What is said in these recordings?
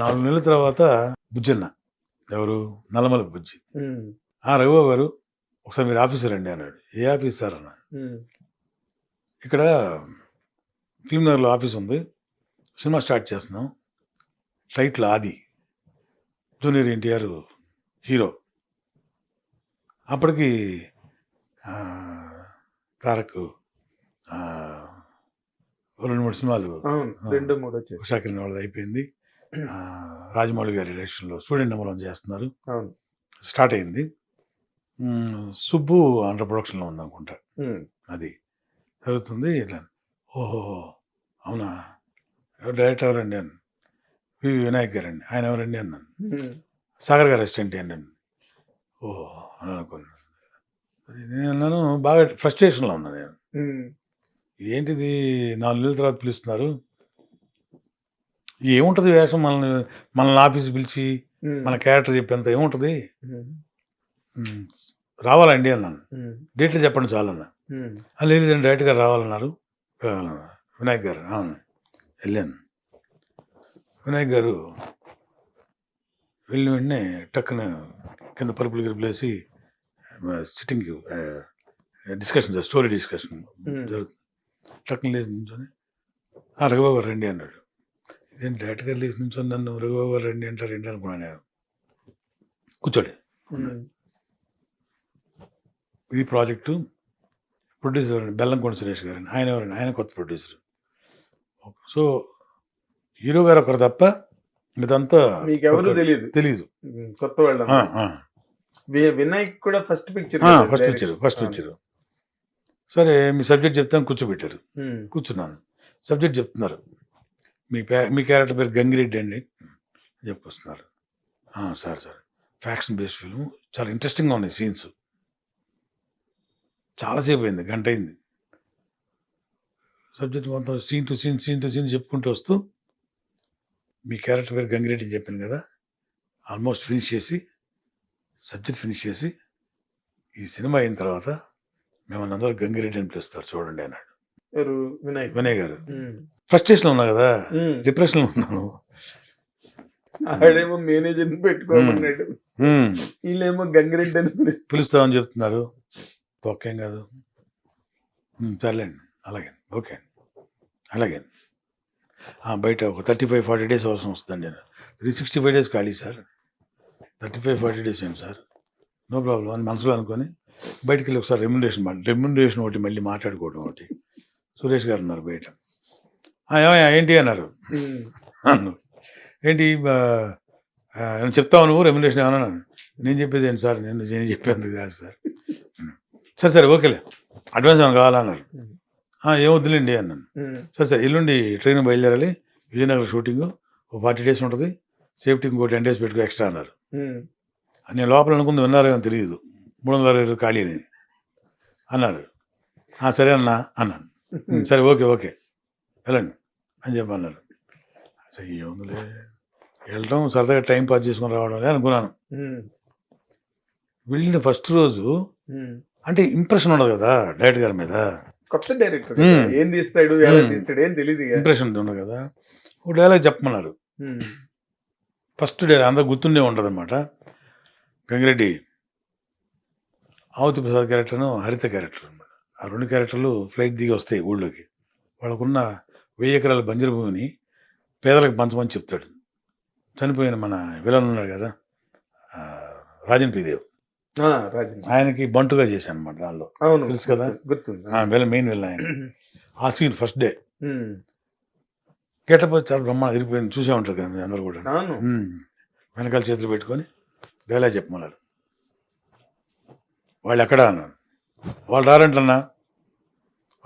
నాలుగు నెలల తర్వాత బుజ్జన్న. ఎవరు? నల్లమల బుజ్జి. ఆ రఘుబాబు గారు ఒకసారి మీరు ఆఫీసర్ అండి అన్నాడు. ఏ ఆఫీస్ సార్ అన్న ఇక్కడ ఫిల్మ్ నగర్లో ఆఫీస్ ఉంది. సినిమా స్టార్ట్ చేస్తున్నాం. ఫ్లైట్లో ఆది. Junior NTR hero. అప్పటికి ఆ, తారక్ రెండు మూడు సినిమాలు రెండు మూడు వచ్చేసి ఉషాకిరణ్ వాళ్ళది అయిపోయింది. రాజమౌళి గారి డైరెక్షన్లో స్టూడెంట్ నెంబర్ వన్ చేస్తున్నారు స్టార్ట్ అయింది. సుబ్బు అండర్ ప్రొడక్షన్లో ఉందనుకుంటా. అది జరుగుతుంది ఇట్లా. ఓహో అవునా? ఎవరు డైరెక్టర్ ఎవరండి అని? వి. వినాయక్ గారండి. ఆయన ఎవరండి అన్నాను సాగర్ గారు అసిస్టెంట్ ఏంటి అని ఓహో అని అనుకున్నాను. నేను అన్నాను బాగా ఫ్రస్ట్రేషన్లో ఉన్నాను నేను. ఏంటిది? నాలుగు నెలల తర్వాత పిలుస్తున్నారు. ఏముంటుంది వేషం? మనల్ని మనల్ని ఆఫీస్ పిలిచి మన క్యారెక్టర్ చెప్పేంత ఏముంటుంది? రావాలండి అన్నాను డేట్లు చెప్పండి చాలన్నా. ఉమ్, "ఆ, లేదు లేదండి డైరెక్ట్ గారు రావాలన్నారు వినాయక్ గారు అవును. వెళ్ళాను. వినాయక్ గారు వెళ్ళిన వెంటనే టక్కున కింద పరుపులు గిరుపులేసి సిట్టింగ్ డిస్కషన్ స్టోరీ డిస్కషన్. జరుగుతుంది. టక్కున "ఆ, రఘుబాబు రండి అన్నాడు. ఇదేం డైరెక్ట్ గారు లేచి నుంచొని నన్ను రఘుబాబు గారు రండి అంటారు రండి అనుకున్నాను నేను. కూర్చోండి ఈ ప్రాజెక్టు ప్రొడ్యూసర్ బెల్లంకొండ సురేష్ గారండి ఆయన ఎవరండి? ఆయన కొత్త ప్రొడ్యూసర్. సో హీరో గారు ఒకరు తప్ప ఇదంతా ఎవరు తెలియదు ఉమ్, కొత్త వాళ్ళు వినాయక్ కూడా ఫస్ట్ పిక్చర్ ఫస్ట్ వచ్చారు ఫస్ట్ వచ్చారు సరే మీ సబ్జెక్ట్ చెప్తాను కూర్చోబెట్టారు. కూర్చున్నాను. సబ్జెక్ట్ చెప్తున్నారు. మీ పే మీ క్యారెక్టర్ పేరు గంగిరెడ్డి అండి. చెప్పుకొస్తున్నారు sir sir. Faction based film చాలా ఇంట్రెస్టింగ్గా ఉన్నాయి సీన్స్ చాలాసేపు అయింది గంట అయింది. సబ్జెక్ట్ మొత్తం scene to scene scene to scene చెప్పుకుంటూ వస్తూ మీ క్యారెక్టర్ పేరు గంగిరెడ్డి అని చెప్పాను కదా ఆల్మోస్ట్ ఫినిష్ చేసి సబ్జెక్ట్ ఫినిష్ చేసి ఈ సినిమా అయిన తర్వాత మిమ్మల్ని అందరూ గంగిరెడ్డి అని పిలుస్తారు చూడండి అన్నాడు. వినాయక్. వినయ్ గారు ఉమ్, ఫ్రస్ట్రేషన్లో ఉన్నా కదా? ఉమ్, డిప్రెషన్లో ఉన్నాను. ఆడేమో మేనేజర్ పెట్టుకోమన్నాడు. వీళ్ళేమో గంగిరెడ్డి అని పిలుస్తారు. పిలుస్తామని చెప్తున్నారు. తొక్కేం కాదు. సర్లేండి. అలాగే. ఓకే అండి. అలాగే. బయట ఒక థర్టీ ఫైవ్ ఫార్టీ డేస్ అవసరం వస్తుందండి. త్రీ సిక్స్టీ ఫైవ్ డేస్ ఖాళీ sir thirty five forty days ఏంటి సార్ నో ప్రాబ్లం అని మనసులో అనుకొని బయటికి వెళ్ళి ఒకసారి రెమ్యునరేషన్ రెమ్యునరేషన్ ఒకటి మళ్ళీ మాట్లాడుకోవడం ఒకటి. సురేష్ గారు ఉన్నారు బయట. ఏమయ్యా ఏంటి? అన్నారు. ఏంటి చెప్తావు నువ్వు? రెమ్యునేషన్ ఏమన్నా? అన్నాను. నేను చెప్పేది ఏంటి సార్? నేను నేను చెప్పేందుకు కాదు సార్. సరే సరే ఓకేలే. అడ్వాన్స్ ఏమైనా కావాలన్నారు ఏం వద్దులేండి అన్నాను. సరే సరే ఎల్లుండి ట్రైన్ బయలుదేరాలి. విజయనగరం షూటింగ్. ఒక ఫార్టీ డేస్ ఉంటుంది. సేఫ్టీ ఇంకో టెన్ డేస్ పెట్టుకో ఎక్స్ట్రా అన్నారు. నేను లోపల అనుకుంది విన్నారో తెలియదు. మూడు వందల అరవై ఖాళీ అని అన్నారు. సరే అన్నా అన్నాను. సరే ఓకే ఓకే. వెళ్ళండి. అని చెప్పి అన్నారు అసలు ఏముందిలే. వెళ్ళడం సరదాగా టైం పాస్ చేసుకొని రావడం అనుకున్నాను. వెళ్ళిన ఫస్ట్ రోజు. అంటే ఇంప్రెషన్ ఉండదు కదా డైరెక్టర్ గారి మీద. కొత్త డైరెక్టర్. ఏం తీస్తాడు ఎలా. తీస్తాడు ఏం తెలియదు. ఇంప్రెషన్ ఉండదు కదా. ఒక డైలాగ్ చెప్పమన్నారు. ఫస్ట్ డైలాగ్ అందరూ గుర్తుండే ఉంటుంది అనమాట గంగిరెడ్డి ఆవుతి ప్రసాద్ క్యారెక్టర్ను హరిత క్యారెక్టర్ ఆ రెండు క్యారెక్టర్లు ఫ్లైట్ దిగి వస్తాయి ఊళ్ళోకి. వాళ్ళకున్న వెయ్యి ఎకరాల బంజరు భూమిని పేదలకు పంచమని చెప్తాడు. చనిపోయిన మన విలన్ ఉన్నాడు కదా రాజన్ పీదేవ్ ఆయనకి బంటుగా చేశాను అనమాట దానిలో. అవును తెలుసు కదా? గుర్తుంది. విలన్ మెయిన్ విలన్ ఆయన. ఆ scene first day um, getup చాలా బ్రహ్మాండ తిరిగిపోయింది చూసే ఉంటారు కదా మీరు అందరూ కూడా. వెనకాల చేతులు పెట్టుకొని డైలాగ్ చెప్పమన్నారు. వాళ్ళు ఎక్కడ అన్నాను వాళ్ళు రారంటన్నా?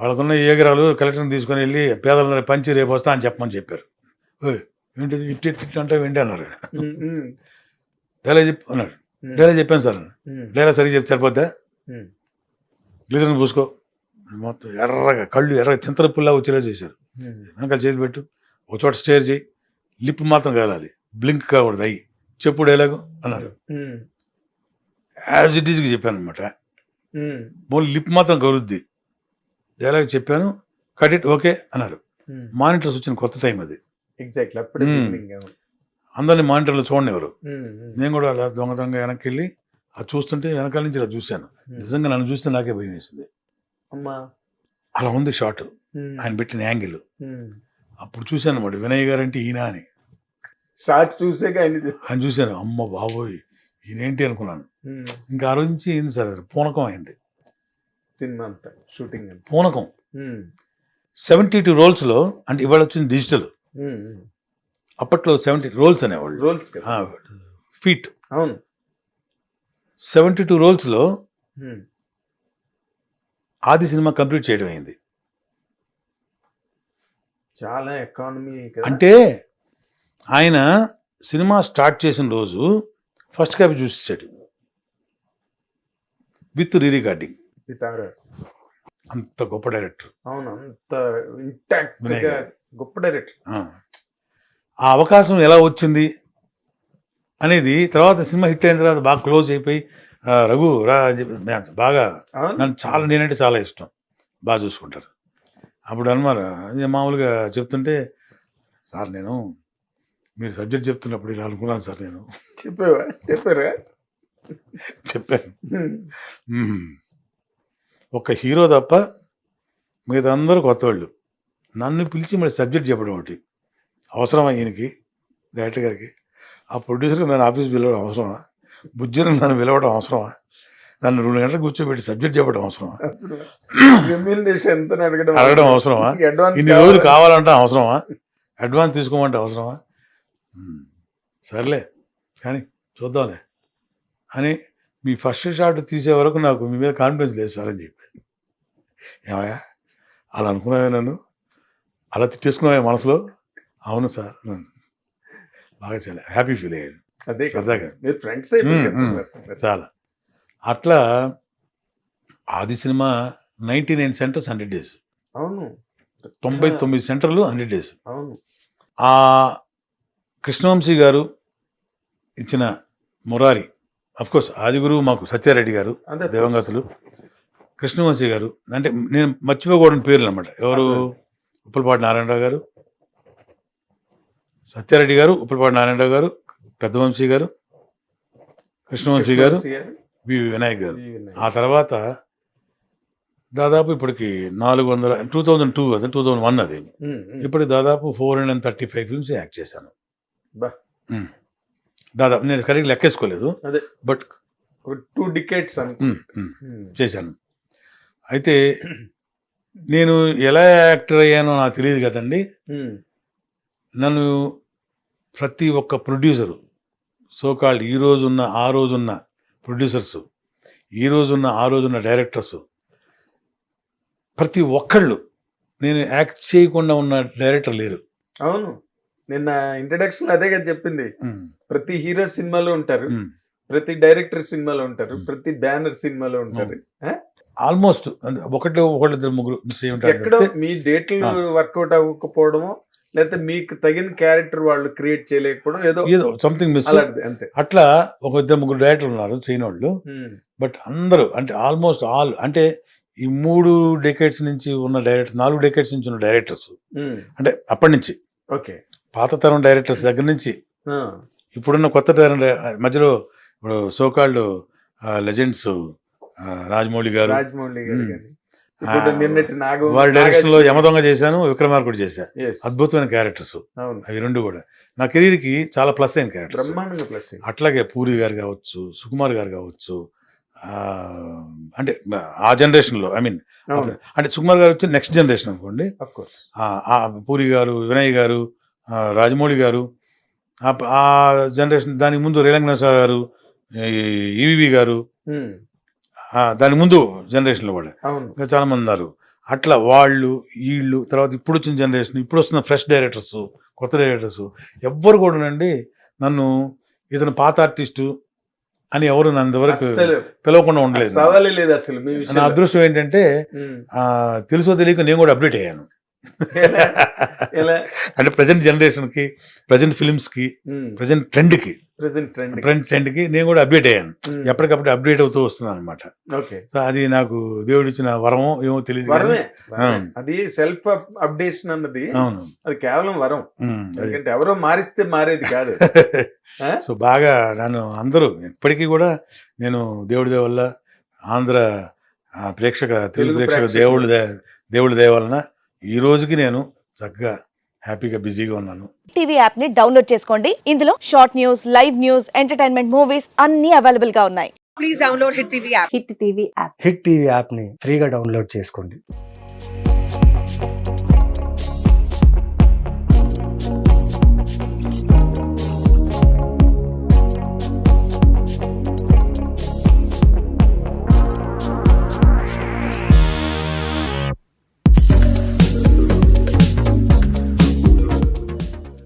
వాళ్ళకున్న ఏగరాలు కలెక్టర్ని తీసుకొని వెళ్ళి పేదలందరూ పంచి రేపు వస్తా అని చెప్పమని చెప్పారు. ఏంటి ఇట్టి ఇట్టి అంటే వెండి అన్నారు. డైలాగ్ చెప్పు అన్నాడు. డైలాగ్ చెప్పాను సార్. డైలాగ్ సరిగ్గా చెప్తే సరిపోద్దా? గ్లీజర్ని పూసుకో. మొత్తం ఎర్రగా కళ్ళు ఎర్రగా చింతరపుల్లా వచ్చేలా చేశారు. వెనకాల చేతి పెట్టు. ఒక చోట స్టేర్ చేయి. లిప్ మాత్రం కాలాలి. బ్లింక్ కాకూడదు. అయ్యి. చెప్పు డైలాగు అన్నారు. యాజ్ ఇట్ ఈజ్గా చెప్పాను అనమాట మళ్ళీ లిప్ మాత్రం కలుద్ది డైలాగ్ చెప్పాను కట్ ఇట్ ఓకే అన్నారు. మానిటర్స్ వచ్చిన కొత్త టైం అది. ఎగ్జాక్ట్లీ అప్పుడే. అందరిని మానిటర్లో చూడనివ్వరు నేను కూడా అలా దొంగతనంగా వెనక్కి వెళ్ళి అది చూస్తుంటే వెనకాల నుంచి ఇలా చూశాను. నిజంగా నన్ను చూస్తే నాకే భయం వేసింది. అమ్మా. అలా ఉంది ఉమ్, ఆయన పెట్టిన యాంగిల్. అప్పుడు చూశాను అన్నమాట వినయ్ గారు అంటే ఈయన అని. షార్ట్ చూసాక ఆయన చూశాను అమ్మ బాబోయ్ ఈయనేంటి అనుకున్నాను. ఇంకా ఆ రోజు నుంచి ఏంది సార్ అది? పూనకం అయింది. సినిమా అంతా షూటింగ్ పూనకం. సెవెంటీ టూ రోల్స్లో అంటే ఇవాళ వచ్చింది డిజిటల్. అప్పట్లో సెవెంటీ రోల్స్ అనేవాళ్ళు. Rolls feet. అవును. సెవెంటీ టూ రోల్స్లో ఆది సినిమా కంప్లీట్ చేయడం అయింది. చాలా ఎకానమీ అంటే ఆయన సినిమా స్టార్ట్ చేసిన రోజు ఫస్ట్ కాపీ చూసేసాడు. విత్ రీ రికార్డింగ్ అంత గొప్ప డైరెక్టర్. అవును అంత. గొప్ప డైరెక్టర్. ఆ. అవకాశం ఎలా వచ్చింది అనేది తర్వాత సినిమా హిట్ అయిన తర్వాత బాగా క్లోజ్ అయిపోయి రఘు రా బాగా నన్ను చాలా నేనంటే చాలా ఇష్టం. బాగా చూసుకుంటారు. అప్పుడు అదే మామూలుగా చెప్తుంటే సార్ నేను మీరు సబ్జెక్ట్ చెప్తున్నప్పుడు ఇలా అనుకున్నాను సార్ నేను. చెప్పావా? చెప్పారా? చెప్పాను. ఒక హీరో తప్ప మిగతా అందరూ కొత్త వాళ్ళు నన్ను పిలిచి మరి సబ్జెక్ట్ చెప్పడం ఒకటి. అవసరమా ఈయనకి డైరెక్టర్ గారికి? ఆ ప్రొడ్యూసర్కి నన్ను ఆఫీస్ పిలవడం అవసరమా? బుజ్జిని నన్ను పిలవడం అవసరమా? నన్ను రెండు గంటలకు కూర్చోబెట్టి సబ్జెక్ట్ చెప్పడం అవసరమా? అడగడం అవసరమా? ఇన్ని రోజులు కావాలంటే అవసరమా? అడ్వాన్స్ తీసుకోమంటే అవసరమా. సర్లే. కానీ చూద్దాంలే. అని మీ ఫస్ట్ షాట్ తీసే వరకు నాకు మీ మీద కాన్ఫిడెన్స్ లేదు సార్ అని చెప్పి. ఏమయ్యా? అలా అనుకున్నావే నన్ను? అలా తిట్టేసుకున్నావే మనసులో? అవును సార్. బాగా చాలా హ్యాపీ ఫీల్ అయ్యాడు. అదే. సరదాగా. మీరు ఫ్రెండ్స్ చాలా. అట్లా Aadi cinema ninety nine centres hundred days. అవును. తొంభై తొమ్మిది సెంటర్లు హండ్రెడ్ డేస్. అవును. ఆ కృష్ణవంశీ గారు ఇచ్చిన మురారి కోర్స్ ఆది గురువు మాకు సత్యారెడ్డి గారు దివంగతులు కృష్ణవంశీ గారు. అంటే నేను మర్చిపోకూడని పేర్లు అనమాట ఎవరు. ఉప్పలపాటి నారాయణరావు గారు సత్యారెడ్డి గారు ఉప్పలపాటి నారాయణరావు గారు పెద్దవంశీ గారు కృష్ణవంశీ గారు వి వినాయక్ గారు. ఆ తర్వాత దాదాపు ఇప్పటికి నాలుగు వందల టూ థౌజండ్ టూ అది టూ థౌజండ్ వన్ అది. ఇప్పటికి దాదాపు four hundred and thirty five films act చేశాను. దాదాపు నేను కరెక్ట్ లెక్కేసుకోలేదు అదే. బట్ టూ డికేట్స్ అని. చేశాను అయితే నేను ఎలా యాక్టర్ అయ్యానో నాకు తెలియదు కదండి. నన్ను ప్రతి ఒక్క ప్రొడ్యూసరు సోకాల్డ్ ఈ రోజున్న ఆ రోజున్న ప్రొడ్యూసర్స్ ఈ రోజున్న ఆ రోజున్న డైరెక్టర్స్ ప్రతి ఒక్కళ్ళు నేను యాక్ట్ చేయకుండా ఉన్న డైరెక్టర్ లేరు అవును నిన్న ఇంట్రడక్షన్ అదే కదా చెప్పింది. ప్రతి హీరో సినిమాలో ఉంటారు. ప్రతి డైరెక్టర్ సినిమాలో ఉంటారు. ప్రతి బ్యానర్ సినిమాలో ఉంటారు. ఆల్మోస్ట్ ఒకటి ఒకటి ముగ్గురు ఎక్కడో మీ డేట్లు. వర్కౌట్ అవ్వకపోవడమో లేకపోతే మీకు తగిన క్యారెక్టర్ వాళ్ళు క్రియేట్ చేయలేకపోవడం ఏదో ఏదో సంథింగ్ మిస్ అంతే. అట్లా ఒక ఇద్దరు ముగ్గురు డైరెక్టర్ ఉన్నారు ఉమ్. బట్ అందరూ అంటే ఆల్మోస్ట్ ఆల్ అంటే ఈ మూడు డెకేట్స్ నుంచి ఉన్న డైరెక్టర్ నాలుగు డెకేట్స్ నుంచి ఉన్న డైరెక్టర్స్. అంటే అప్పటి నుంచి. ఓకే. పాత తరం డైరెక్టర్స్ దగ్గర నుంచి. ఇప్పుడున్న కొత్త తరం మధ్యలో ఇప్పుడు సోకాల్డ్ లెజెండ్స్ రాజమౌళి గారు. వారి డైరెక్షన్లో యమదొంగ చేశాను విక్రమార్కుడు చేశాను Yes. అద్భుతమైన క్యారెక్టర్స్. అవి రెండు కూడా. నా కెరీర్కి చాలా ప్లస్ అయిన క్యారెక్టర్స్. ప్లస్ అట్లాగే పూరి గారు కావచ్చు సుకుమార్ గారు కావచ్చు అంటే ఆ జనరేషన్లో ఐ మీన్ అంటే సుకుమార్ గారు వచ్చి నెక్స్ట్ జనరేషన్ అనుకోండి. పూరి గారు వినయ్ గారు రాజమౌళి గారు ఆ జనరేషన్ దానికి ముందు రేలంగనాథ గారు ఈవి గారు దాని ముందు జనరేషన్లో ఇంకా చాలా మంది ఉన్నారు. అట్లా వాళ్ళు వీళ్ళు తర్వాత ఇప్పుడు వచ్చిన జనరేషన్ ఇప్పుడు వస్తున్న ఫ్రెష్ డైరెక్టర్స్ కొత్త డైరెక్టర్స్ ఎవ్వరు కూడానండి నన్ను ఇతను పాత ఆర్టిస్టు అని ఎవరు అస్సలు. పిలవకుండా ఉండలేదు. నా అదృష్టం ఏంటంటే తెలుసో తెలియక నేను కూడా అప్డేట్ అయ్యాను. అంటే ప్రజెంట్ జనరేషన్కి ప్రజెంట్ ఫిలిమ్స్కి ప్రజెంట్ ట్రెండ్కి ప్రెసెంట్ ట్రెండ్ ఫ్రెండ్ ట్రెండ్కి నేను కూడా అప్డేట్ అయ్యాను. ఎప్పటికప్పుడు అప్డేట్ అవుతూ వస్తున్నాను అనమాట ఓకే. సో అది నాకు దేవుడు ఇచ్చిన వరమో ఏమో తెలియదు. అది సెల్ఫ్ అప్డేషన్ అన్నది అవును. అది కేవలం వరం. అది. ఎందుకంటే ఎవరో మారిస్తే మారేది కాదు? సో బాగా నన్ను అందరూ ఇప్పటికీ కూడా నేను దేవుడి వల్ల ఆంధ్ర ప్రేక్షక తెలుగు ప్రేక్షక. దేవుడి దేవుడి దయ వలన ఈ రోజుకి నేను చక్కగా హ్యాపీగా బిజీగా ఉన్నాను. టీవీ యాప్ని డౌన్లోడ్ చేసుకోండి. ఇందులో short news live news entertainment movies అన్ని అవైలబుల్గా ఉన్నాయి. please download Hit TV app. Hit TV app. Hit TV యాప్ని ఫ్రీగా డౌన్లోడ్ చేసుకోండి.